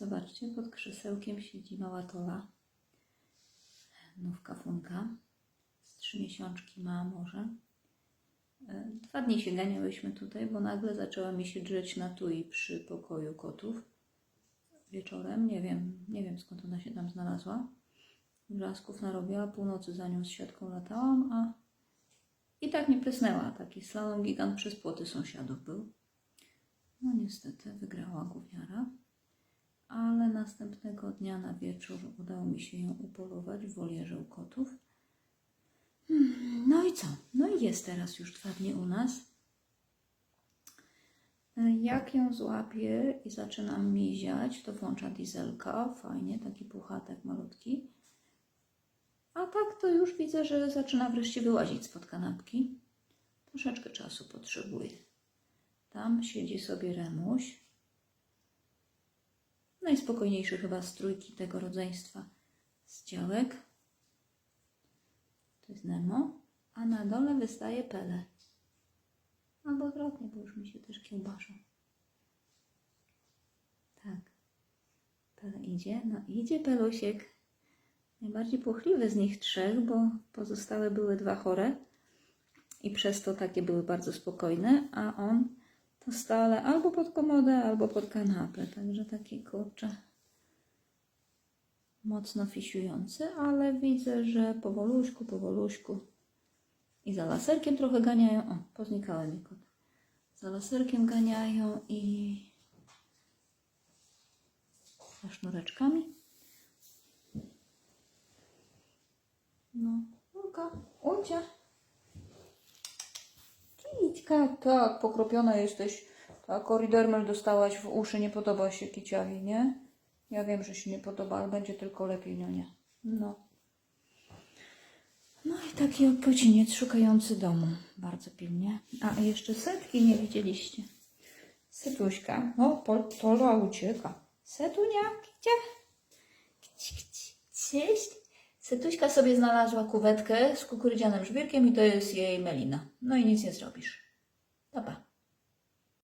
Zobaczcie, pod krzesełkiem siedzi mała Tola. Nówka Funka. Z trzy miesiączki ma może. E, Dwa dni się ganiałyśmy tutaj, bo nagle zaczęła mi się drzeć na tui przy pokoju kotów. Wieczorem, nie wiem, nie wiem skąd ona się tam znalazła. Blasków narobiła, północy za nią z siatką latałam, a i tak mi prysnęła. Taki slalom gigant przez płoty sąsiadów był. No niestety wygrała gówniara, następnego dnia na wieczór udało mi się ją upolować w wolierze u kotów. Hmm, No i co? No i jest teraz już dwa dni u nas. Jak ją złapię i zaczynam miziać, to włącza dieselka, fajnie, taki puchatek malutki. A tak to już widzę, że zaczyna wreszcie wyłazić spod kanapki. Troszeczkę czasu potrzebuje. Tam siedzi sobie Remuś. Najspokojniejszy chyba z trójki tego rodzeństwa z działek. To jest Nemo. A na dole wystaje Pele. Albo odwrotnie, bo już mi się też kiełbaszą. Tak. Pele idzie. No idzie Pelusiek. Najbardziej płochliwy z nich trzech, bo pozostałe były dwa chore i przez to takie były bardzo spokojne, a on to stale albo pod komodę, albo pod kanapę. Także taki kurczę mocno fisiujący, ale widzę, że powoluśku, powoluśku i za laserkiem trochę ganiają. O, poznikały mi kot. Za laserkiem ganiają i za sznureczkami. No, Julka, Uncia. Kićka, tak, pokropiona jesteś. Tak, koridermel dostałaś w uszy, nie podoba się kiciawi, nie? Ja wiem, że się nie podoba, ale będzie tylko lepiej, no nie? No. No i taki opociniec szukający domu, bardzo pilnie. A jeszcze setki nie widzieliście. Setuśka, no, Pol- Tola ucieka. Setunia, kicia. Kici, kici. Cześć. Setuśka sobie znalazła kuwetkę z kukurydzianym żwirkiem i to jest jej melina. No i nic nie zrobisz. Dobra.